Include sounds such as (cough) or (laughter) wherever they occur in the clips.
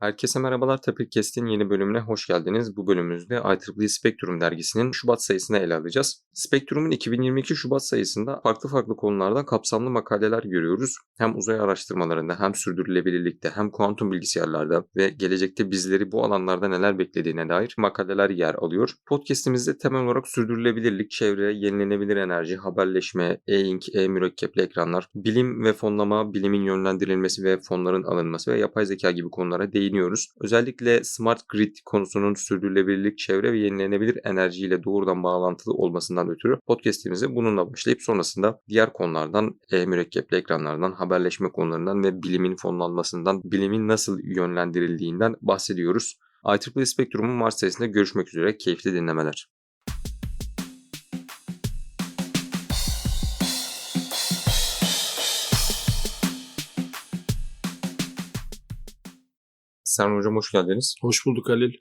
Herkese merhabalar. Tapir Kest'in yeni bölümüne hoş geldiniz. Bu bölümümüzde IEEE Spectrum dergisinin Şubat sayısını ele alacağız. Spectrum'un 2022 Şubat sayısında farklı farklı konularda kapsamlı makaleler görüyoruz. Hem uzay araştırmalarında hem sürdürülebilirlikte hem kuantum bilgisayarlarda ve gelecekte bizleri bu alanlarda neler beklediğine dair makaleler yer alıyor. Podcast'imizde temel olarak sürdürülebilirlik, çevre, yenilenebilir enerji, haberleşme, e-ink, e-mürekkepli ekranlar, bilim ve fonlama, bilimin yönlendirilmesi ve fonların alınması ve yapay zeka gibi konulara değiniyoruz. Özellikle Smart Grid konusunun sürdürülebilirlik, çevre ve yenilenebilir enerjiyle doğrudan bağlantılı olmasından ötürü podcast'imize bununla başlayıp sonrasında diğer konulardan, e-mürekkepli ekranlardan, haberleşme konularından ve bilimin fonlanmasından, bilimin nasıl yönlendirildiğinden bahsediyoruz. IEEE Spectrum'un Mart sayısında görüşmek üzere. Keyifli dinlemeler. Serhan Hocam hoş geldiniz. Hoş bulduk Halil.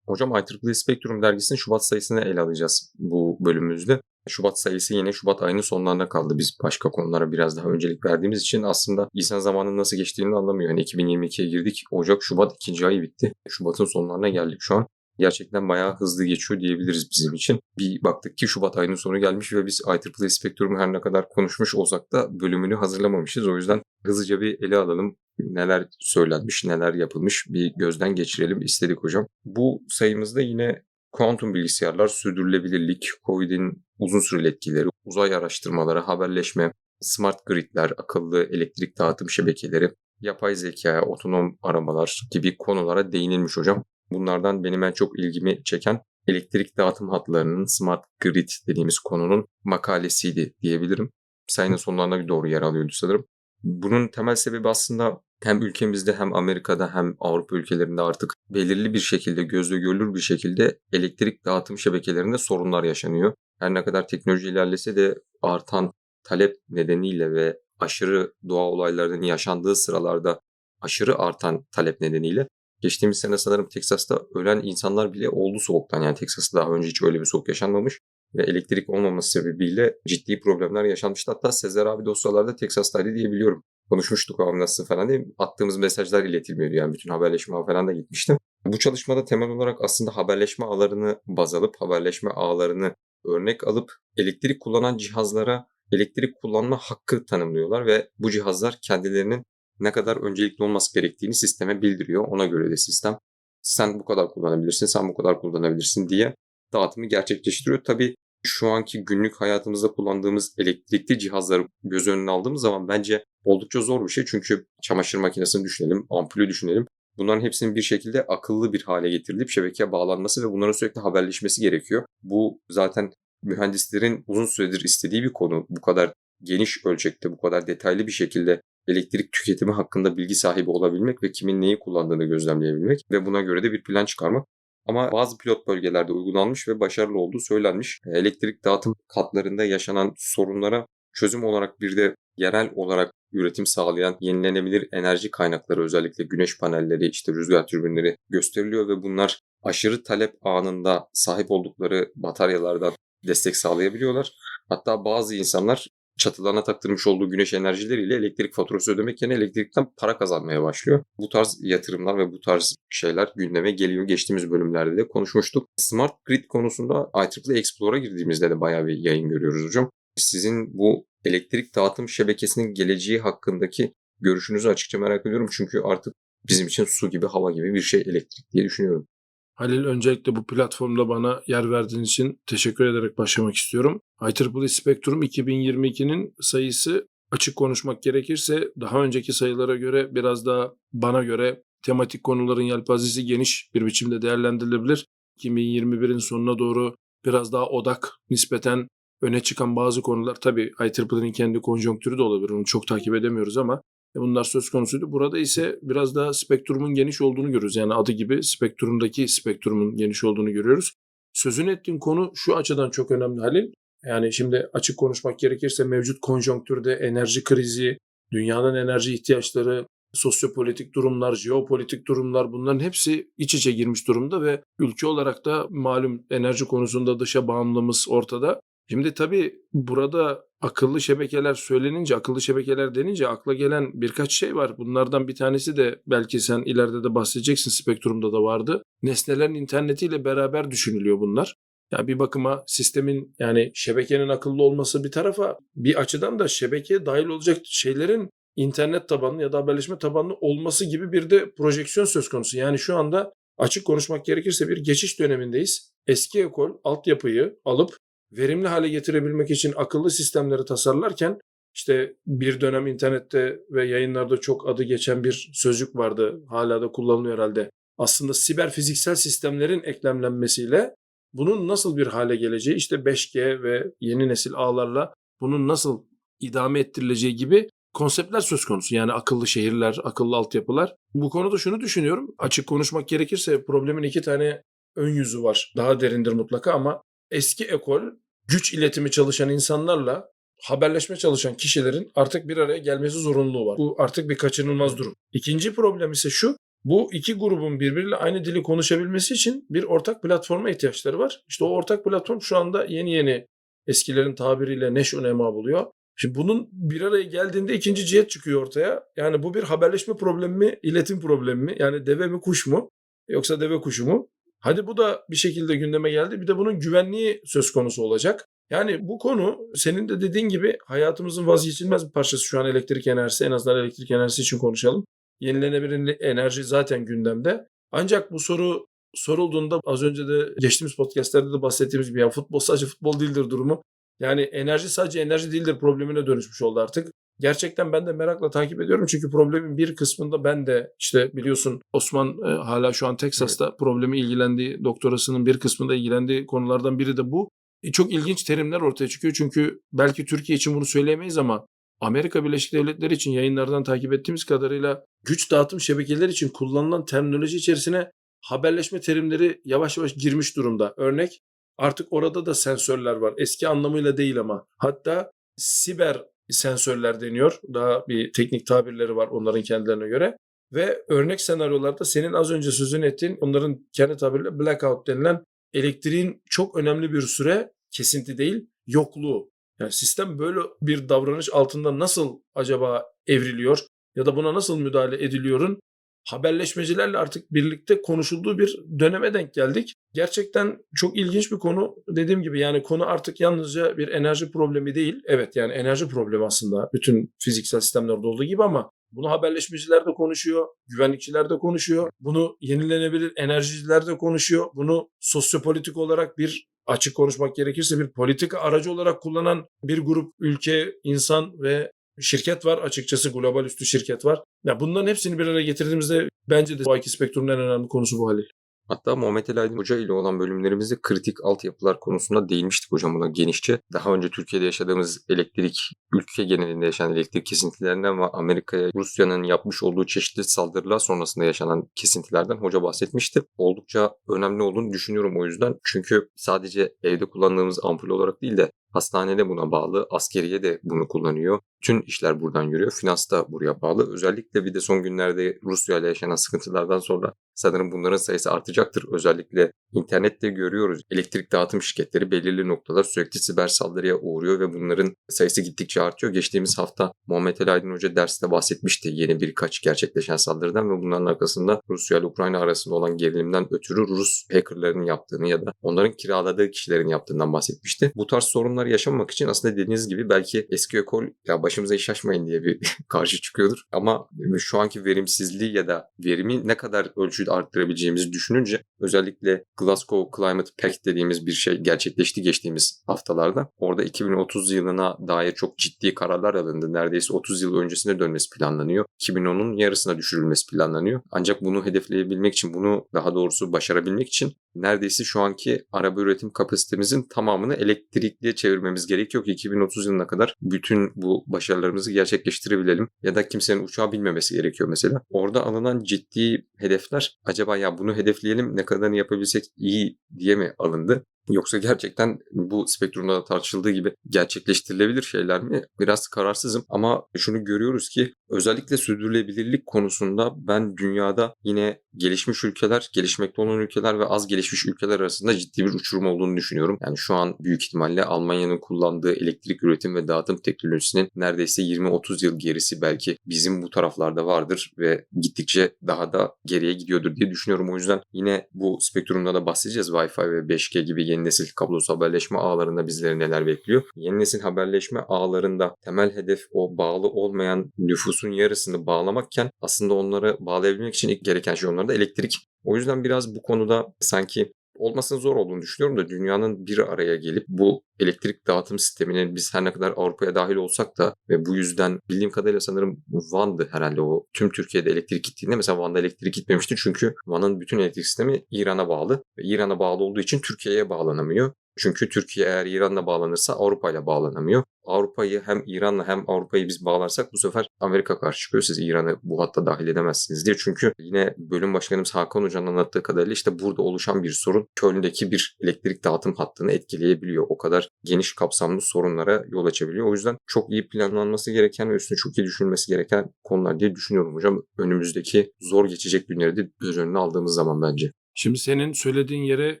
Hocam IEEE Spectrum dergisinin Şubat sayısını ele alacağız bu bölümümüzde. Şubat sayısı yine Şubat ayının sonlarına kaldı. Biz başka konulara biraz daha öncelik verdiğimiz için aslında insan zamanın nasıl geçtiğini anlamıyor. Yani 2022'ye girdik. Ocak, Şubat ikinci ayı bitti. Şubat'ın sonlarına geldik şu an. Gerçekten bayağı hızlı geçiyor diyebiliriz bizim için. Bir baktık ki Şubat ayının sonu gelmiş ve biz IEEE Spectrum'u her ne kadar konuşmuş olsak da bölümünü hazırlamamışız. O yüzden hızlıca bir ele alalım neler söylenmiş, neler yapılmış bir gözden geçirelim istedik hocam. Bu sayımızda yine kuantum bilgisayarlar, sürdürülebilirlik, COVID'in uzun süreli etkileri, uzay araştırmaları, haberleşme, smart gridler, akıllı elektrik dağıtım şebekeleri, yapay zeka, otonom arabalar gibi konulara değinilmiş hocam. Bunlardan benim en çok ilgimi çeken elektrik dağıtım hatlarının smart grid dediğimiz konunun makalesiydi diyebilirim. Sayının sonlarına doğru yer alıyordu sanırım. Bunun temel sebebi aslında hem ülkemizde hem Amerika'da hem Avrupa ülkelerinde artık belirli bir şekilde gözle görülür bir şekilde elektrik dağıtım şebekelerinde sorunlar yaşanıyor. Her ne kadar teknoloji ilerlese de artan talep nedeniyle ve aşırı doğa olaylarının yaşandığı sıralarda aşırı artan talep nedeniyle geçtiğimiz sene sanırım Teksas'ta ölen insanlar bile oldu soğuktan. Yani Teksas'ta daha önce hiç öyle bir soğuk yaşanmamış ve elektrik olmaması sebebiyle ciddi problemler yaşanmıştı. Hatta Sezer abi dosyalarda Teksas'taydı diye biliyorum konuşmuştuk abi nasıl falan diye attığımız mesajlar iletilmiyordu yani bütün haberleşme falan da gitmişti. Bu çalışmada temel olarak aslında haberleşme ağlarını baz alıp haberleşme ağlarını örnek alıp elektrik kullanan cihazlara elektrik kullanma hakkı tanımlıyorlar ve bu cihazlar kendilerinin ne kadar öncelikli olması gerektiğini sisteme bildiriyor. Ona göre de sistem sen bu kadar kullanabilirsin, sen bu kadar kullanabilirsin diye dağıtımı gerçekleştiriyor. Tabii şu anki günlük hayatımızda kullandığımız elektrikli cihazları göz önüne aldığımız zaman bence oldukça zor bir şey. Çünkü çamaşır makinesini düşünelim, ampulü düşünelim. Bunların hepsinin bir şekilde akıllı bir hale getirilip şebekeye bağlanması ve bunların sürekli haberleşmesi gerekiyor. Bu zaten mühendislerin uzun süredir istediği bir konu. Bu kadar geniş ölçekte, bu kadar detaylı bir şekilde elektrik tüketimi hakkında bilgi sahibi olabilmek ve kimin neyi kullandığını gözlemleyebilmek ve buna göre de bir plan çıkarmak. Ama bazı pilot bölgelerde uygulanmış ve başarılı olduğu söylenmiş. Elektrik dağıtım katlarında yaşanan sorunlara çözüm olarak bir de yerel olarak üretim sağlayan yenilenebilir enerji kaynakları özellikle güneş panelleri, işte rüzgar türbinleri gösteriliyor ve bunlar aşırı talep anında sahip oldukları bataryalardan destek sağlayabiliyorlar. Hatta bazı insanlar çatılarına taktırmış olduğu güneş enerjileriyle elektrik faturası ödemek yerine elektrikten para kazanmaya başlıyor. Bu tarz yatırımlar ve bu tarz şeyler gündeme geliyor. Geçtiğimiz bölümlerde de konuşmuştuk. Smart Grid konusunda IEEE Explorer'a girdiğimizde de bayağı bir yayın görüyoruz hocam. Sizin bu elektrik dağıtım şebekesinin geleceği hakkındaki görüşünüzü açıkça merak ediyorum. Çünkü artık bizim için su gibi hava gibi bir şey elektrik diye düşünüyorum. Halil öncelikle bu platformda bana yer verdiğin için teşekkür ederek başlamak istiyorum. IEEE Spectrum 2022'nin sayısı açık konuşmak gerekirse daha önceki sayılara göre biraz daha bana göre tematik konuların yelpazesi geniş bir biçimde değerlendirilebilir. 2021'in sonuna doğru biraz daha odak nispeten öne çıkan bazı konular tabii IEEE'nin kendi konjonktürü de olabilir onu çok takip edemiyoruz ama bunlar söz konusuydu. Burada ise biraz daha spektrumun geniş olduğunu görüyoruz. Yani adı gibi spektrumdaki spektrumun geniş olduğunu görüyoruz. Sözünü ettiğin konu şu açıdan çok önemli Halil. Yani şimdi açık konuşmak gerekirse mevcut konjonktürde enerji krizi, dünyanın enerji ihtiyaçları, sosyopolitik durumlar, jeopolitik durumlar bunların hepsi iç içe girmiş durumda ve ülke olarak da malum enerji konusunda dışa bağımlılığımız ortada. Şimdi tabii burada akıllı şebekeler söylenince, akıllı şebekeler denince akla gelen birkaç şey var. Bunlardan bir tanesi de belki sen ileride de bahsedeceksin spektrumda da vardı. Nesnelerin internetiyle beraber düşünülüyor bunlar. Yani bir bakıma sistemin yani şebekenin akıllı olması bir tarafa bir açıdan da şebekeye dahil olacak şeylerin internet tabanlı ya da haberleşme tabanlı olması gibi bir de projeksiyon söz konusu. Yani şu anda açık konuşmak gerekirse bir geçiş dönemindeyiz. Eski ekol altyapıyı alıp verimli hale getirebilmek için akıllı sistemleri tasarlarken işte bir dönem internette ve yayınlarda çok adı geçen bir sözcük vardı. Hala da kullanılıyor herhalde. Aslında siber fiziksel sistemlerin eklemlenmesiyle bunun nasıl bir hale geleceği işte 5G ve yeni nesil ağlarla bunun nasıl idame ettirileceği gibi konseptler söz konusu. Yani akıllı şehirler, akıllı altyapılar. Bu konuda şunu düşünüyorum. Açık konuşmak gerekirse problemin iki tane ön yüzü var. Daha derindir mutlaka ama eski ekol güç iletimi çalışan insanlarla haberleşme çalışan kişilerin artık bir araya gelmesi zorunluluğu var. Bu artık bir kaçınılmaz durum. İkinci problem ise şu. Bu iki grubun birbiriyle aynı dili konuşabilmesi için bir ortak platforma ihtiyaçları var. İşte o ortak platform şu anda yeni yeni eskilerin tabiriyle neşu nema buluyor. Şimdi bunun bir araya geldiğinde ikinci cihet çıkıyor ortaya. Yani bu bir haberleşme problemi mi, iletim problemi mi? Yani deve mi kuş mu? Yoksa deve kuşu mu? Hadi bu da bir şekilde gündeme geldi. Bir de bunun güvenliği söz konusu olacak. Yani bu konu senin de dediğin gibi hayatımızın vazgeçilmez bir parçası şu an elektrik enerjisi. En azından elektrik enerjisi için konuşalım. Yenilenebilir enerji zaten gündemde. Ancak bu soru sorulduğunda az önce de geçtiğimiz podcastlerde de bahsettiğimiz gibi ya futbol sadece futbol değildir durumu. Yani enerji sadece enerji değildir problemine dönüşmüş oldu artık. Gerçekten ben de merakla takip ediyorum çünkü problemin bir kısmında ben de işte biliyorsun Osman e, hala şu an Teksas'ta evet. problemi ilgilendiği doktorasının bir kısmında ilgilendiği konulardan biri de bu. E, çok ilginç terimler ortaya çıkıyor çünkü belki Türkiye için bunu söyleyemeyiz ama Amerika Birleşik Devletleri için yayınlardan takip ettiğimiz kadarıyla güç dağıtım şebekeleri için kullanılan terminoloji içerisine haberleşme terimleri yavaş yavaş girmiş durumda. Örnek artık orada da sensörler var. Eski anlamıyla değil ama. Hatta siber sensörler deniyor. Daha bir teknik tabirleri var onların kendilerine göre. Ve örnek senaryolarda senin az önce sözünü ettiğin onların kendi tabiriyle blackout denilen elektriğin çok önemli bir süre kesinti değil yokluğu. Yani sistem böyle bir davranış altında nasıl acaba evriliyor ya da buna nasıl müdahale ediliyorun haberleşmecilerle artık birlikte konuşulduğu bir döneme denk geldik. Gerçekten çok ilginç bir konu. Dediğim gibi yani konu artık yalnızca bir enerji problemi değil. Evet yani enerji problemi aslında bütün fiziksel sistemlerde olduğu gibi ama bunu haberleşmeciler de konuşuyor, güvenlikçiler de konuşuyor, bunu yenilenebilir enerjiciler de konuşuyor, bunu sosyopolitik olarak bir açık konuşmak gerekirse bir politika aracı olarak kullanan bir grup ülke, insan ve şirket var açıkçası global üstü şirket var. Ya bunların hepsini bir araya getirdiğimizde bence de bu iki spektrumun en önemli konusu bu Halil. Hatta Muhammed Ali Aydın Hoca ile olan bölümlerimizde kritik altyapılar konusunda değinmiştik hocam buna genişçe. Daha önce Türkiye'de yaşadığımız elektrik, ülke genelinde yaşanan elektrik kesintilerinden ve Amerika'ya Rusya'nın yapmış olduğu çeşitli saldırılar sonrasında yaşanan kesintilerden hoca bahsetmişti. Oldukça önemli olduğunu düşünüyorum o yüzden. Çünkü sadece evde kullandığımız ampul olarak değil de Hastanede buna bağlı, askeriye de bunu kullanıyor. Tüm işler buradan yürüyor. Finans da buraya bağlı. Özellikle bir de son günlerde Rusya ile yaşanan sıkıntılardan sonra sanırım bunların sayısı artacaktır. Özellikle internette görüyoruz. Elektrik dağıtım şirketleri belirli noktalar sürekli siber saldırıya uğruyor ve bunların sayısı gittikçe artıyor. Geçtiğimiz hafta Muhammed El Aydın Hoca derste bahsetmişti yeni birkaç gerçekleşen saldırıdan ve bunların arkasında Rusya ile Ukrayna arasında olan gerilimden ötürü Rus hackerların yaptığını ya da onların kiraladığı kişilerin yaptığından bahsetmişti. Bu tarz sorunlar yaşamamak için aslında dediğiniz gibi belki eski ekol ya başımıza iş açmayın diye bir (laughs) karşı çıkıyordur. Ama şu anki verimsizliği ya da verimi ne kadar ölçüde arttırabileceğimizi düşününce özellikle Glasgow Climate Pact dediğimiz bir şey gerçekleşti geçtiğimiz haftalarda. Orada 2030 yılına dair çok ciddi kararlar alındı. Neredeyse 30 yıl öncesine dönmesi planlanıyor. 2010'un yarısına düşürülmesi planlanıyor. Ancak bunu hedefleyebilmek için, bunu daha doğrusu başarabilmek için neredeyse şu anki araba üretim kapasitemizin tamamını elektrikliye çevirmemiz gerekiyor ki 2030 yılına kadar bütün bu başarılarımızı gerçekleştirebilelim. Ya da kimsenin uçağı bilmemesi gerekiyor mesela. Orada alınan ciddi hedefler acaba ya bunu hedefleyelim ne kadarını yapabilsek iyi diye mi alındı? Yoksa gerçekten bu spektrumda da tartışıldığı gibi gerçekleştirilebilir şeyler mi? Biraz kararsızım ama şunu görüyoruz ki özellikle sürdürülebilirlik konusunda ben dünyada yine gelişmiş ülkeler, gelişmekte olan ülkeler ve az gelişmiş ülkeler arasında ciddi bir uçurum olduğunu düşünüyorum. Yani şu an büyük ihtimalle Almanya'nın kullandığı elektrik üretim ve dağıtım teknolojisinin neredeyse 20-30 yıl gerisi belki bizim bu taraflarda vardır ve gittikçe daha da geriye gidiyordur diye düşünüyorum. O yüzden yine bu spektrumda da bahsedeceğiz. Wi-Fi ve 5G gibi yeni nesil kablosuz haberleşme ağlarında bizleri neler bekliyor. Yeni nesil haberleşme ağlarında temel hedef o bağlı olmayan nüfusun yarısını bağlamakken aslında onları bağlayabilmek için ilk gereken şey onlarda elektrik. O yüzden biraz bu konuda sanki olmasının zor olduğunu düşünüyorum da dünyanın bir araya gelip bu elektrik dağıtım sisteminin biz her ne kadar Avrupa'ya dahil olsak da ve bu yüzden bildiğim kadarıyla sanırım Van'dı herhalde o tüm Türkiye'de elektrik gittiğinde mesela Van'da elektrik gitmemişti çünkü Van'ın bütün elektrik sistemi İran'a bağlı İran'a bağlı olduğu için Türkiye'ye bağlanamıyor. Çünkü Türkiye eğer İran'la bağlanırsa Avrupa ile bağlanamıyor. Avrupa'yı hem İran'la hem Avrupa'yı biz bağlarsak bu sefer Amerika karşı çıkıyor. Siz İran'ı bu hatta dahil edemezsiniz diye. Çünkü yine bölüm başkanımız Hakan Hoca'nın anlattığı kadarıyla işte burada oluşan bir sorun Köln'deki bir elektrik dağıtım hattını etkileyebiliyor. O kadar geniş kapsamlı sorunlara yol açabiliyor. O yüzden çok iyi planlanması gereken ve üstüne çok iyi düşünülmesi gereken konular diye düşünüyorum hocam. Önümüzdeki zor geçecek günleri de göz önüne aldığımız zaman bence. Şimdi senin söylediğin yere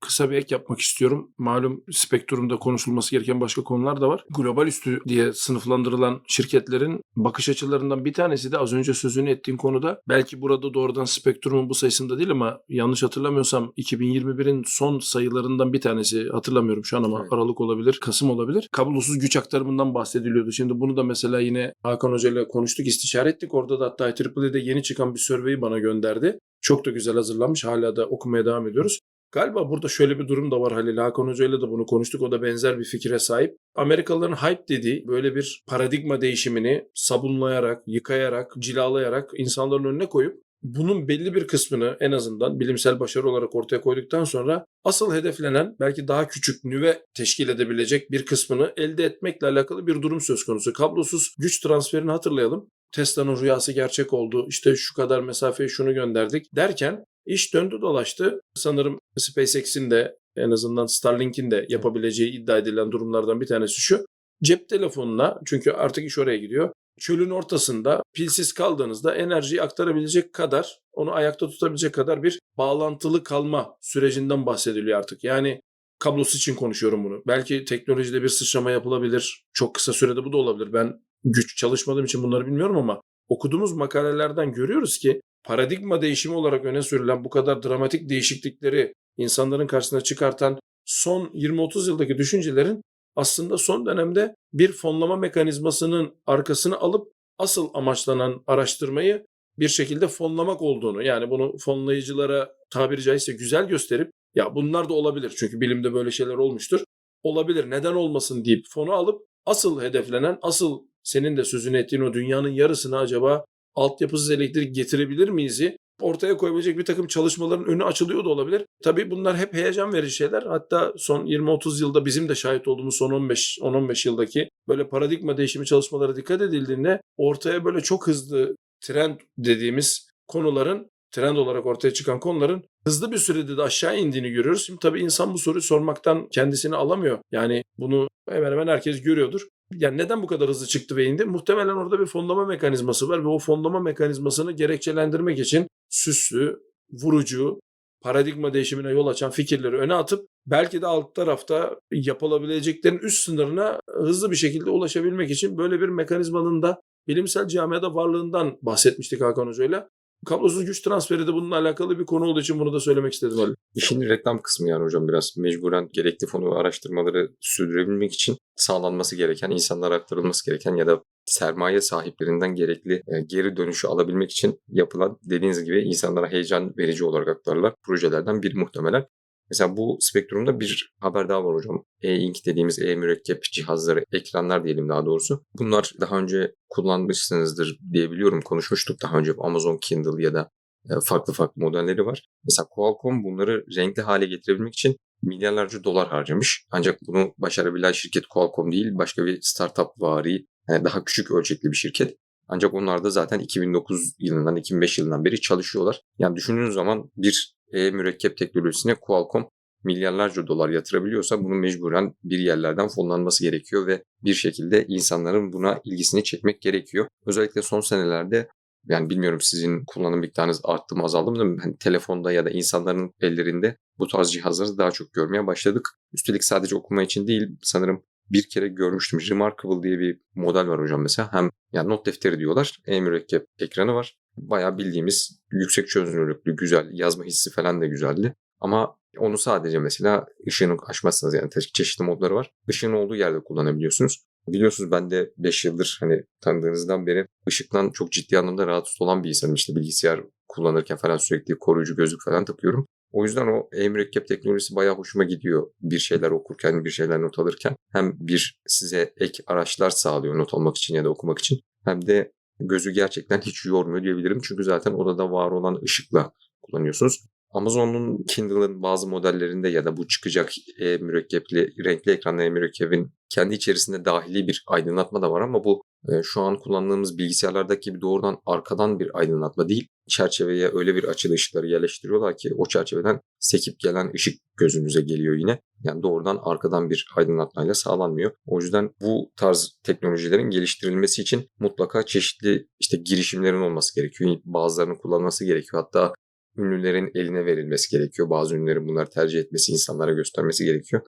kısa bir ek yapmak istiyorum. Malum spektrumda konuşulması gereken başka konular da var. Global üstü diye sınıflandırılan şirketlerin bakış açılarından bir tanesi de az önce sözünü ettiğin konuda belki burada doğrudan spektrumun bu sayısında değil ama yanlış hatırlamıyorsam 2021'in son sayılarından bir tanesi hatırlamıyorum şu an ama Evet. Aralık olabilir, Kasım olabilir. Kablosuz güç aktarımından bahsediliyordu. Şimdi bunu da mesela yine Hakan Hoca ile konuştuk, istişare ettik. Orada da hatta IEEE'de yeni çıkan bir survey bana gönderdi. Çok da güzel hazırlanmış. Hala da okumaya devam ediyoruz. Galiba burada şöyle bir durum da var Halil. Hakan Hoca ile de bunu konuştuk. O da benzer bir fikre sahip. Amerikalıların hype dediği böyle bir paradigma değişimini sabunlayarak, yıkayarak, cilalayarak insanların önüne koyup bunun belli bir kısmını en azından bilimsel başarı olarak ortaya koyduktan sonra asıl hedeflenen belki daha küçük nüve teşkil edebilecek bir kısmını elde etmekle alakalı bir durum söz konusu. Kablosuz güç transferini hatırlayalım. Tesla'nın rüyası gerçek oldu. İşte şu kadar mesafeye şunu gönderdik derken iş döndü dolaştı. Sanırım SpaceX'in de en azından Starlink'in de yapabileceği iddia edilen durumlardan bir tanesi şu. Cep telefonuna çünkü artık iş oraya gidiyor. Çölün ortasında pilsiz kaldığınızda enerjiyi aktarabilecek kadar, onu ayakta tutabilecek kadar bir bağlantılı kalma sürecinden bahsediliyor artık. Yani kablosu için konuşuyorum bunu. Belki teknolojide bir sıçrama yapılabilir. Çok kısa sürede bu da olabilir. Ben güç çalışmadığım için bunları bilmiyorum ama okuduğumuz makalelerden görüyoruz ki paradigma değişimi olarak öne sürülen bu kadar dramatik değişiklikleri insanların karşısına çıkartan son 20-30 yıldaki düşüncelerin aslında son dönemde bir fonlama mekanizmasının arkasını alıp asıl amaçlanan araştırmayı bir şekilde fonlamak olduğunu yani bunu fonlayıcılara tabiri caizse güzel gösterip ya bunlar da olabilir çünkü bilimde böyle şeyler olmuştur. Olabilir neden olmasın deyip fonu alıp asıl hedeflenen asıl senin de sözünü ettiğin o dünyanın yarısına acaba altyapısız elektrik getirebilir miyiz'i ortaya koyabilecek bir takım çalışmaların önü açılıyor da olabilir. Tabii bunlar hep heyecan verici şeyler. Hatta son 20-30 yılda bizim de şahit olduğumuz son 15 10-15 yıldaki böyle paradigma değişimi çalışmalara dikkat edildiğinde ortaya böyle çok hızlı trend dediğimiz konuların trend olarak ortaya çıkan konuların hızlı bir sürede de aşağı indiğini görüyoruz. Şimdi tabii insan bu soruyu sormaktan kendisini alamıyor. Yani bunu hemen hemen herkes görüyordur. Yani neden bu kadar hızlı çıktı ve indi? Muhtemelen orada bir fonlama mekanizması var ve o fonlama mekanizmasını gerekçelendirmek için süslü, vurucu, paradigma değişimine yol açan fikirleri öne atıp belki de alt tarafta yapılabileceklerin üst sınırına hızlı bir şekilde ulaşabilmek için böyle bir mekanizmanın da bilimsel camiada varlığından bahsetmiştik Hakan Hoca'yla. Kablosuz güç transferi de bununla alakalı bir konu olduğu için bunu da söylemek istedim Ali. İşin reklam kısmı yani hocam biraz mecburen gerekli fonu araştırmaları sürdürebilmek için sağlanması gereken, insanlara aktarılması gereken ya da sermaye sahiplerinden gerekli e, geri dönüşü alabilmek için yapılan dediğiniz gibi insanlara heyecan verici olarak aktarılan projelerden biri muhtemelen. Mesela bu spektrumda bir haber daha var hocam. E-ink dediğimiz e-mürekkep cihazları, ekranlar diyelim daha doğrusu. Bunlar daha önce kullanmışsınızdır diyebiliyorum. Konuşmuştuk daha önce Amazon Kindle ya da e, farklı farklı modelleri var. Mesela Qualcomm bunları renkli hale getirebilmek için milyarlarca dolar harcamış. Ancak bunu başarabilen şirket Qualcomm değil, başka bir startup vari, yani daha küçük ölçekli bir şirket. Ancak onlar da zaten 2009 yılından, 2005 yılından beri çalışıyorlar. Yani düşündüğünüz zaman bir e-mürekkep teknolojisine Qualcomm milyarlarca dolar yatırabiliyorsa bunun mecburen bir yerlerden fonlanması gerekiyor ve bir şekilde insanların buna ilgisini çekmek gerekiyor. Özellikle son senelerde yani bilmiyorum sizin kullanım miktarınız arttı mı azaldı mı hani telefonda ya da insanların ellerinde bu tarz cihazları daha çok görmeye başladık. Üstelik sadece okuma için değil sanırım bir kere görmüştüm. Remarkable diye bir model var hocam mesela. Hem yani not defteri diyorlar. E-mürekkep ekranı var. Bayağı bildiğimiz yüksek çözünürlüklü, güzel, yazma hissi falan da güzeldi. Ama onu sadece mesela ışığını açmazsanız yani çeşitli modları var. Işığın olduğu yerde kullanabiliyorsunuz. Biliyorsunuz ben de 5 yıldır hani tanıdığınızdan beri ışıktan çok ciddi anlamda rahatsız olan bir insanım. İşte bilgisayar kullanırken falan sürekli koruyucu gözlük falan takıyorum. O yüzden o e-mürekkep teknolojisi bayağı hoşuma gidiyor. Bir şeyler okurken, bir şeyler not alırken. Hem bir size ek araçlar sağlıyor not almak için ya da okumak için. Hem de gözü gerçekten hiç yormuyor diyebilirim. Çünkü zaten odada var olan ışıkla kullanıyorsunuz. Amazon'un Kindle'ın bazı modellerinde ya da bu çıkacak e-mürekkepli, renkli ekranlı e-mürekkebin kendi içerisinde dahili bir aydınlatma da var ama bu e, şu an kullandığımız bilgisayarlardaki gibi doğrudan arkadan bir aydınlatma değil. Çerçeveye öyle bir açılı ışıkları yerleştiriyorlar ki o çerçeveden sekip gelen ışık gözünüze geliyor yine. Yani doğrudan arkadan bir aydınlatmayla sağlanmıyor. O yüzden bu tarz teknolojilerin geliştirilmesi için mutlaka çeşitli işte girişimlerin olması gerekiyor. Bazılarını kullanması gerekiyor. Hatta ünlülerin eline verilmesi gerekiyor. Bazı ünlülerin bunları tercih etmesi, insanlara göstermesi gerekiyor.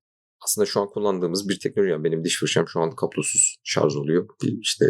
Aslında şu an kullandığımız bir teknoloji. Yani benim diş fırçam şu an kablosuz şarj oluyor. Bir işte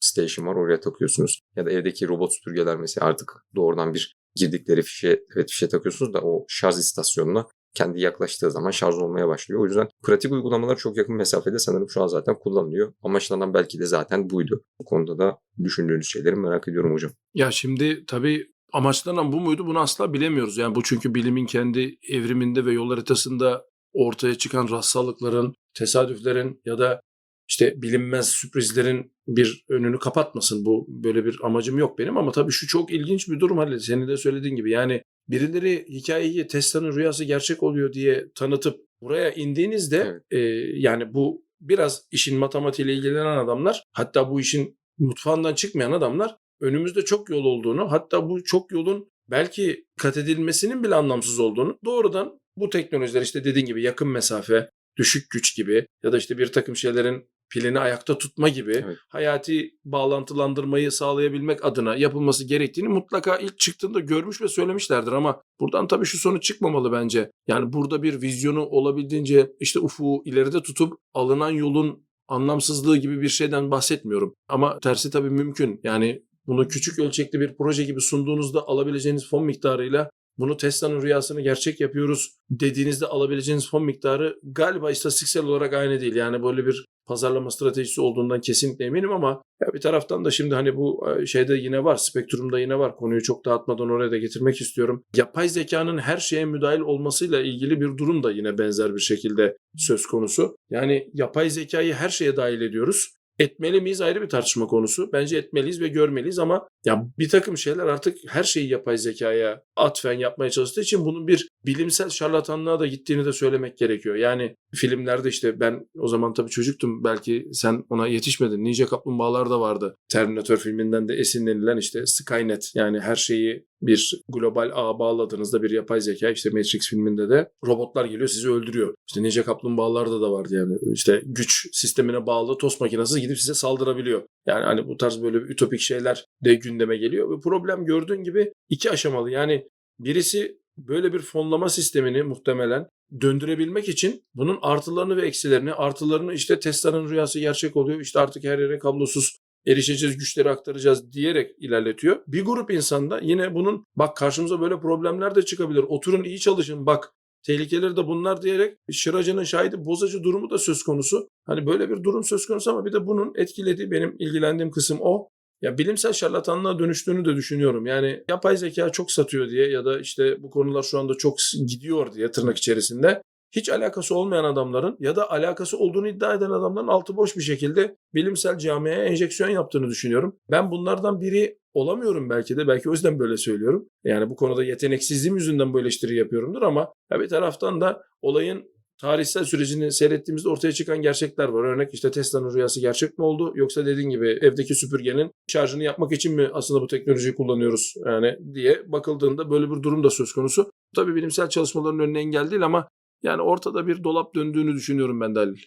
station var oraya takıyorsunuz. Ya da evdeki robot süpürgeler mesela artık doğrudan bir girdikleri fişe, evet fişe takıyorsunuz da o şarj istasyonuna kendi yaklaştığı zaman şarj olmaya başlıyor. O yüzden pratik uygulamalar çok yakın mesafede sanırım şu an zaten kullanılıyor. Amaçlanan belki de zaten buydu. Bu konuda da düşündüğünüz şeyleri merak ediyorum hocam. Ya şimdi tabii amaçlanan bu muydu bunu asla bilemiyoruz. Yani bu çünkü bilimin kendi evriminde ve yol haritasında ortaya çıkan rastsallıkların, tesadüflerin ya da işte bilinmez sürprizlerin bir önünü kapatmasın. Bu böyle bir amacım yok benim ama tabii şu çok ilginç bir durum Halil. Senin de söylediğin gibi yani birileri hikayeyi Tesla'nın rüyası gerçek oluyor diye tanıtıp buraya indiğinizde Evet. e, yani bu biraz işin matematiğiyle ilgilenen adamlar hatta bu işin mutfağından çıkmayan adamlar önümüzde çok yol olduğunu hatta bu çok yolun belki kat edilmesinin bile anlamsız olduğunu doğrudan bu teknolojiler işte dediğin gibi yakın mesafe, düşük güç gibi ya da işte bir takım şeylerin pilini ayakta tutma gibi Evet. hayati bağlantılandırmayı sağlayabilmek adına yapılması gerektiğini mutlaka ilk çıktığında görmüş ve söylemişlerdir ama buradan tabii şu sonuç çıkmamalı bence. Yani burada bir vizyonu olabildiğince işte ufuğu ileride tutup alınan yolun anlamsızlığı gibi bir şeyden bahsetmiyorum. Ama tersi tabii mümkün. Yani bunu küçük ölçekli bir proje gibi sunduğunuzda alabileceğiniz fon miktarıyla bunu Tesla'nın rüyasını gerçek yapıyoruz dediğinizde alabileceğiniz fon miktarı galiba istatistiksel olarak aynı değil. Yani böyle bir pazarlama stratejisi olduğundan kesinlikle eminim ama ya bir taraftan da şimdi hani bu e, şeyde yine var, spektrumda yine var. Konuyu çok dağıtmadan oraya da getirmek istiyorum. Yapay zekanın her şeye müdahil olmasıyla ilgili bir durum da yine benzer bir şekilde söz konusu. Yani yapay zekayı her şeye dahil ediyoruz. Etmeli miyiz ayrı bir tartışma konusu. Bence etmeliyiz ve görmeliyiz ama ya bir takım şeyler artık her şeyi yapay zekaya atfen yapmaya çalıştığı için bunun bir bilimsel şarlatanlığa da gittiğini de söylemek gerekiyor. Yani filmlerde işte ben o zaman tabii çocuktum belki sen ona yetişmedin. Ninja Kaplumbağalar da vardı. Terminator filminden de esinlenilen işte Skynet yani her şeyi bir global ağ bağladığınızda bir yapay zeka işte Matrix filminde de robotlar geliyor sizi öldürüyor. İşte Ninja Kaplumbağalar'da da vardı yani işte güç sistemine bağlı tost makinesi gidip size saldırabiliyor. Yani hani bu tarz böyle ütopik şeyler de gündeme geliyor ve problem gördüğün gibi iki aşamalı. Yani birisi böyle bir fonlama sistemini muhtemelen döndürebilmek için bunun artılarını ve eksilerini, artılarını işte Tesla'nın rüyası gerçek oluyor. İşte artık her yere kablosuz erişeceğiz, güçleri aktaracağız diyerek ilerletiyor. Bir grup insan da yine bunun bak karşımıza böyle problemler de çıkabilir. Oturun iyi çalışın bak tehlikeleri de bunlar diyerek şıracının şahidi bozacı durumu da söz konusu. Hani böyle bir durum söz konusu ama bir de bunun etkilediği benim ilgilendiğim kısım o. Ya bilimsel şarlatanlığa dönüştüğünü de düşünüyorum. Yani yapay zeka çok satıyor diye ya da işte bu konular şu anda çok gidiyor diye tırnak içerisinde hiç alakası olmayan adamların ya da alakası olduğunu iddia eden adamların altı boş bir şekilde bilimsel camiaya enjeksiyon yaptığını düşünüyorum. Ben bunlardan biri olamıyorum belki de. Belki o yüzden böyle söylüyorum. Yani bu konuda yeteneksizliğim yüzünden bu eleştiri yapıyorumdur ama ya bir taraftan da olayın tarihsel sürecini seyrettiğimizde ortaya çıkan gerçekler var. Örnek işte Tesla'nın rüyası gerçek mi oldu? Yoksa dediğin gibi evdeki süpürgenin şarjını yapmak için mi aslında bu teknolojiyi kullanıyoruz? Yani diye bakıldığında böyle bir durum da söz konusu. Tabii bilimsel çalışmaların önüne engel değil ama Yani ortada bir dolap döndüğünü düşünüyorum ben de Halil.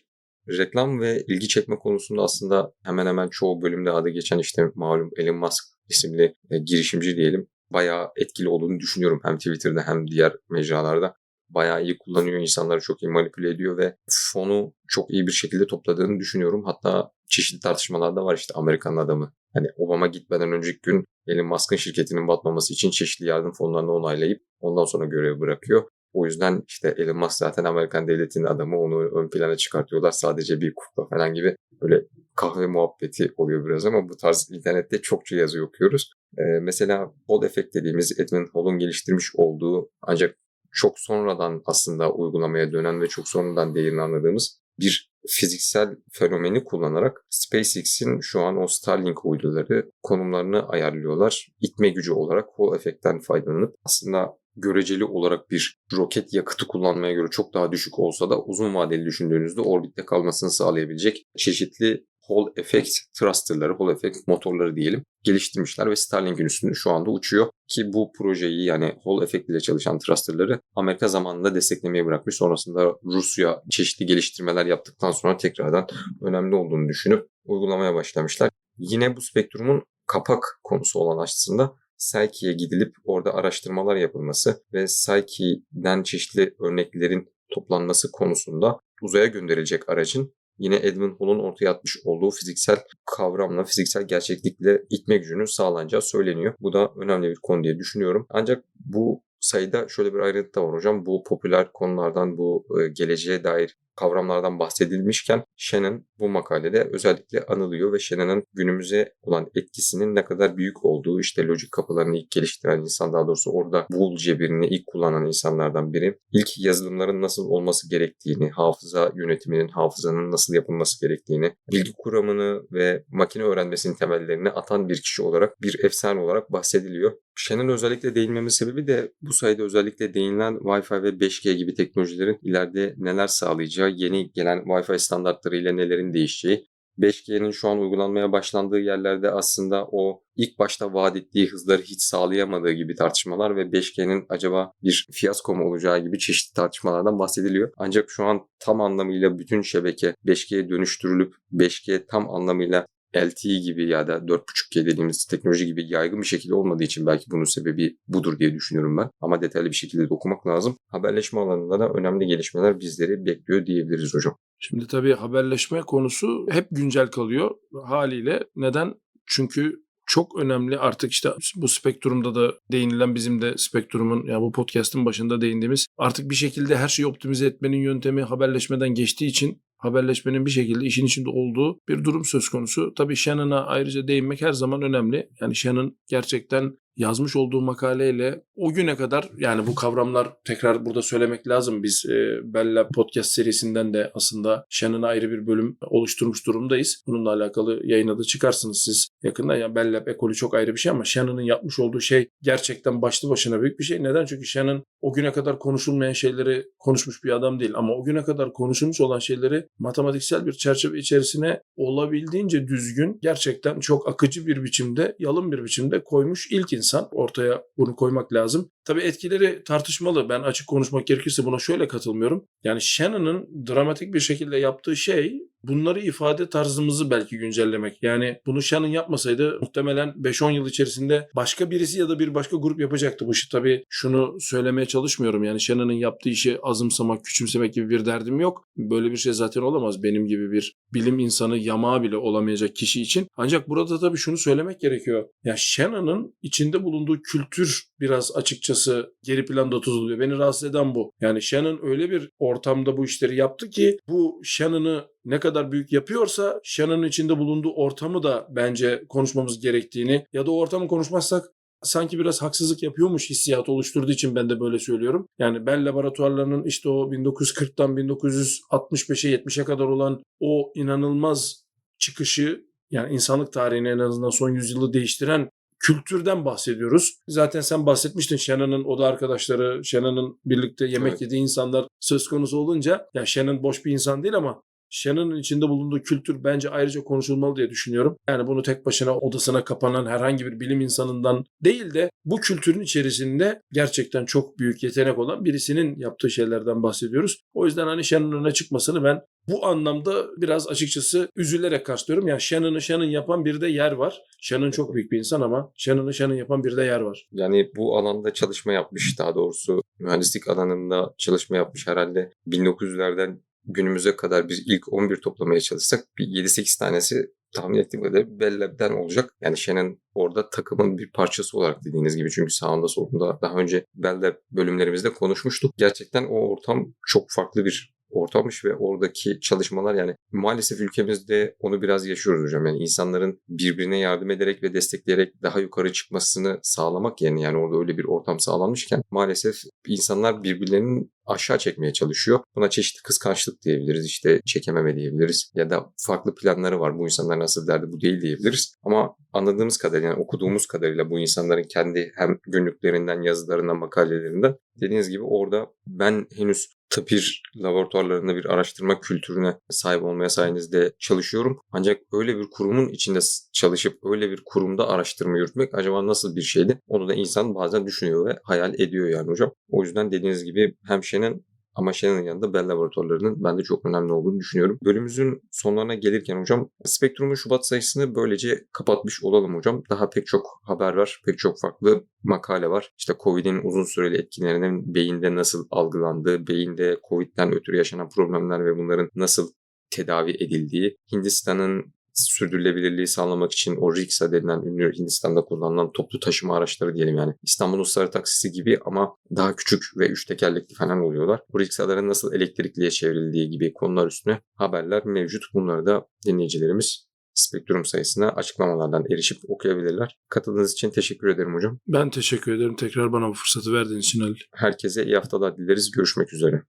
reklam ve ilgi çekme konusunda aslında hemen hemen çoğu bölümde adı geçen işte malum Elon Musk isimli e, girişimci diyelim bayağı etkili olduğunu düşünüyorum hem Twitter'da hem diğer mecralarda. Bayağı iyi kullanıyor, insanları çok iyi manipüle ediyor ve fonu çok iyi bir şekilde topladığını düşünüyorum. Hatta çeşitli tartışmalarda var işte Amerikan adamı. Hani Obama gitmeden önceki gün Elon Musk'ın şirketinin batmaması için çeşitli yardım fonlarını onaylayıp ondan sonra görevi bırakıyor. O yüzden işte Elon Musk zaten Amerikan devletinin adamı onu ön plana çıkartıyorlar. Sadece bir kukla falan gibi böyle kahve muhabbeti oluyor biraz ama bu tarz internette çokça yazı okuyoruz. Ee, mesela Hall Effect dediğimiz Edwin Hall'un geliştirmiş olduğu ancak çok sonradan aslında uygulamaya dönen ve çok sonradan değerini anladığımız bir fiziksel fenomeni kullanarak SpaceX'in şu an o Starlink uyduları konumlarını ayarlıyorlar. İtme gücü olarak Hall Effect'ten faydalanıp aslında göreceli olarak bir roket yakıtı kullanmaya göre çok daha düşük olsa da uzun vadeli düşündüğünüzde orbitte kalmasını sağlayabilecek çeşitli Hall Effect thrusterları, Hall Effect motorları diyelim geliştirmişler ve Starlink'in üstünde şu anda uçuyor. Ki bu projeyi yani Hall Effect ile çalışan thrusterları Amerika zamanında desteklemeye bırakmış. Sonrasında Rusya çeşitli geliştirmeler yaptıktan sonra tekrardan önemli olduğunu düşünüp uygulamaya başlamışlar. Yine bu spektrumun kapak konusu olan aslında Psyche'ye gidilip orada araştırmalar yapılması ve Psyche'den çeşitli örneklerin toplanması konusunda uzaya gönderilecek aracın yine Edwin Hall'un ortaya atmış olduğu fiziksel kavramla, fiziksel gerçeklikle itme gücünün sağlanacağı söyleniyor. Bu da önemli bir konu diye düşünüyorum. Ancak bu sayıda şöyle bir ayrıntı da var hocam. Bu popüler konulardan, bu e, geleceğe dair kavramlardan bahsedilmişken Shannon bu makalede özellikle anılıyor ve Shannon'ın günümüze olan etkisinin ne kadar büyük olduğu işte lojik kapılarını ilk geliştiren insan daha doğrusu orada Boole cebirini ilk kullanan insanlardan biri. İlk yazılımların nasıl olması gerektiğini, hafıza yönetiminin, hafızanın nasıl yapılması gerektiğini, bilgi kuramını ve makine öğrenmesinin temellerini atan bir kişi olarak bir efsane olarak bahsediliyor. Shannon özellikle değinmemin sebebi de bu sayede özellikle değinilen Wi-Fi ve 5G gibi teknolojilerin ileride neler sağlayacağı, yeni gelen Wi-Fi standartları ile nelerin değişeceği, 5G'nin şu an uygulanmaya başlandığı yerlerde aslında o ilk başta vaat ettiği hızları hiç sağlayamadığı gibi tartışmalar ve 5G'nin acaba bir fiyasko mu olacağı gibi çeşitli tartışmalardan bahsediliyor. Ancak şu an tam anlamıyla bütün şebeke 5G'ye dönüştürülüp 5G tam anlamıyla LTE gibi ya da 4.5G dediğimiz teknoloji gibi yaygın bir şekilde olmadığı için belki bunun sebebi budur diye düşünüyorum ben. Ama detaylı bir şekilde de okumak lazım. Haberleşme alanında da önemli gelişmeler bizleri bekliyor diyebiliriz hocam. Şimdi tabii haberleşme konusu hep güncel kalıyor haliyle. Neden? Çünkü çok önemli artık işte bu spektrumda da değinilen bizim de spektrumun ya yani bu podcast'ın başında değindiğimiz artık bir şekilde her şeyi optimize etmenin yöntemi haberleşmeden geçtiği için haberleşmenin bir şekilde işin içinde olduğu bir durum söz konusu. Tabii Shannon'a ayrıca değinmek her zaman önemli. Yani Shannon gerçekten yazmış olduğu makaleyle o güne kadar yani bu kavramlar tekrar burada söylemek lazım. Biz e, Bella Podcast serisinden de aslında Shannon'a ayrı bir bölüm oluşturmuş durumdayız. Bununla alakalı yayına da çıkarsınız siz yakında. Ya Bella ekolü çok ayrı bir şey ama Shannon'ın yapmış olduğu şey gerçekten başlı başına büyük bir şey. Neden? Çünkü Shannon o güne kadar konuşulmayan şeyleri konuşmuş bir adam değil ama o güne kadar konuşulmuş olan şeyleri matematiksel bir çerçeve içerisine olabildiğince düzgün, gerçekten çok akıcı bir biçimde, yalın bir biçimde koymuş ilk insan. Ortaya bunu koymak lazım. Tabii etkileri tartışmalı. Ben açık konuşmak gerekirse buna şöyle katılmıyorum. Yani Shannon'ın dramatik bir şekilde yaptığı şey bunları ifade tarzımızı belki güncellemek. Yani bunu Shannon yapmasaydı muhtemelen 5-10 yıl içerisinde başka birisi ya da bir başka grup yapacaktı bu işi. Tabii şunu söylemeye çalışmıyorum. Yani Shannon'ın yaptığı işi azımsamak, küçümsemek gibi bir derdim yok. Böyle bir şey zaten olamaz. Benim gibi bir bilim insanı yamağı bile olamayacak kişi için. Ancak burada tabii şunu söylemek gerekiyor. Ya Shannon'ın içinde bulunduğu kültür biraz açıkçası geri planda tutuluyor. Beni rahatsız eden bu. Yani Shannon öyle bir ortamda bu işleri yaptı ki bu Shannon'ı ne kadar büyük yapıyorsa Shannon'ın içinde bulunduğu ortamı da bence konuşmamız gerektiğini ya da o ortamı konuşmazsak sanki biraz haksızlık yapıyormuş hissiyat oluşturduğu için ben de böyle söylüyorum. Yani Bell laboratuvarlarının işte o 1940'tan 1965'e 70'e kadar olan o inanılmaz çıkışı yani insanlık tarihini en azından son yüzyılı değiştiren kültürden bahsediyoruz. Zaten sen bahsetmiştin Shannon'ın o da arkadaşları, Shannon'ın birlikte yemek Evet. yediği insanlar söz konusu olunca ya Shannon boş bir insan değil ama Shannon'ın içinde bulunduğu kültür bence ayrıca konuşulmalı diye düşünüyorum. Yani bunu tek başına odasına kapanan herhangi bir bilim insanından değil de bu kültürün içerisinde gerçekten çok büyük yetenek olan birisinin yaptığı şeylerden bahsediyoruz. O yüzden hani Shannon'ın öne çıkmasını ben bu anlamda biraz açıkçası üzülerek karşılıyorum. Yani Shannon'ı Shannon yapan bir de yer var. Shannon çok büyük bir insan ama Shannon'ı Shannon yapan bir de yer var. Yani bu alanda çalışma yapmış daha doğrusu mühendislik alanında çalışma yapmış herhalde 1900'lerden günümüze kadar biz ilk 11 toplamaya çalışsak bir 7-8 tanesi tahmin ettiğim kadarıyla Bell Lab'den olacak. Yani Shannon orada takımın bir parçası olarak dediğiniz gibi çünkü sağında solunda daha önce Bell Lab bölümlerimizde konuşmuştuk. Gerçekten o ortam çok farklı bir ortammış ve oradaki çalışmalar yani maalesef ülkemizde onu biraz yaşıyoruz hocam. Yani insanların birbirine yardım ederek ve destekleyerek daha yukarı çıkmasını sağlamak yerine yani orada öyle bir ortam sağlanmışken maalesef insanlar birbirlerinin aşağı çekmeye çalışıyor. Buna çeşitli kıskançlık diyebiliriz, işte çekememe diyebiliriz ya da farklı planları var. Bu insanlar nasıl derdi bu değil diyebiliriz. Ama anladığımız kadarıyla, yani okuduğumuz kadarıyla bu insanların kendi hem günlüklerinden, yazılarından, makalelerinden dediğiniz gibi orada ben henüz tıpir laboratuvarlarında bir araştırma kültürüne sahip olmaya sayenizde çalışıyorum. Ancak öyle bir kurumun içinde çalışıp öyle bir kurumda araştırma yürütmek acaba nasıl bir şeydi? Onu da insan bazen düşünüyor ve hayal ediyor yani hocam. O yüzden dediğiniz gibi hem Şen'in ama Shannon'ın yanında Bell laboratuvarlarının bende çok önemli olduğunu düşünüyorum. Bölümümüzün sonlarına gelirken hocam Spektrum'un Şubat sayısını böylece kapatmış olalım hocam. Daha pek çok haber var, pek çok farklı makale var. İşte Covid'in uzun süreli etkilerinin beyinde nasıl algılandığı, beyinde Covid'den ötürü yaşanan problemler ve bunların nasıl tedavi edildiği, Hindistan'ın sürdürülebilirliği sağlamak için o RIKSA denilen ünlü Hindistan'da kullanılan toplu taşıma araçları diyelim yani. İstanbul'un sarı taksisi gibi ama daha küçük ve üç tekerlekli falan oluyorlar. Bu RIKSA'ların nasıl elektrikliye çevrildiği gibi konular üstüne haberler mevcut. Bunları da dinleyicilerimiz spektrum sayısına açıklamalardan erişip okuyabilirler. Katıldığınız için teşekkür ederim hocam. Ben teşekkür ederim tekrar bana bu fırsatı verdiğin için Ali. Herkese iyi haftalar dileriz. Görüşmek üzere.